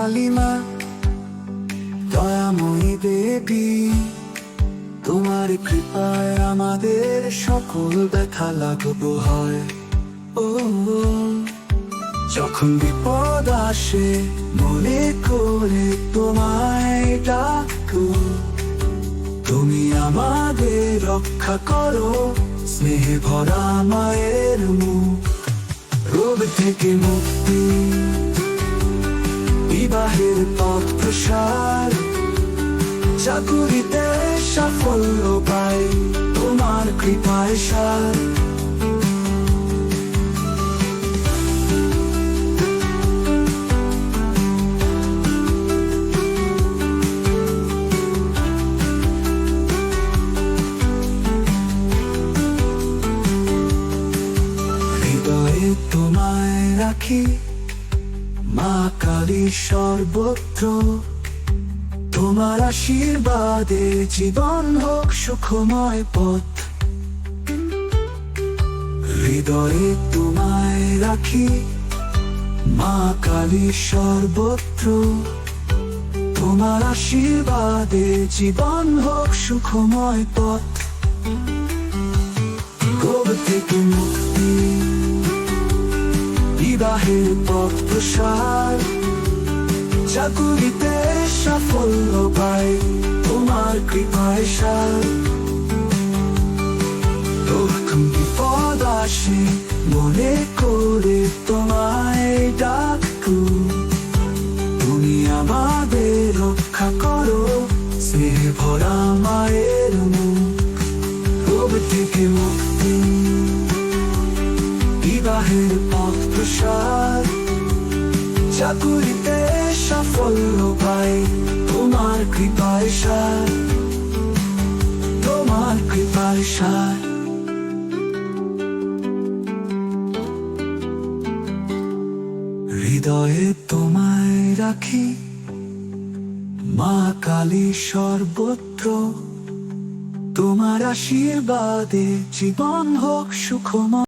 কালিমা, দয়াময়ী দেবী, তোমার কৃপায় আমাদের সকল ব্যথা লাঘব হয়। ও, যখন বিপদ আসে, মনে করে তোমায় ডাকু। তুমি আমাদের রক্ষা করো, স্নেহে ভরা মায়ের মুখ। রোগ থেকে মুক্তি বিবাহের পথ প্রসার। চাকুরিতে সাফল্য পাই তোমার কৃপায় সার। তোমায় রাখি মা কালী সর্বত্র। তোমার আশীর্বাদে জীবন হোক সুখময় পথ। হৃদয়ে তোমায় রাখি। মা কালী সর্বত্র। তোমার আশীর্বাদে জীবন হোক সুখময় পথ। রোগ থেকে মুক্তি বিবাহের পথ চাকুরিতে সাফল্য পাই, তোমার কৃপায় সার। বিপদ আসে, মনে করে তোমায় ডাকু তুমি আমাদের রক্ষা করো, স্নেহে ভরা মায়ের বিবাহের পথ প্রসার চাকুরিতে সাফল্য পাই, তোমার কৃপায় সার। তোমার কৃপায় সার। হৃদয়ে তোমায় রাখি, মা কালী সর্বত্র। তোমার আশীর্বাদে জীবন হোক সুখময়।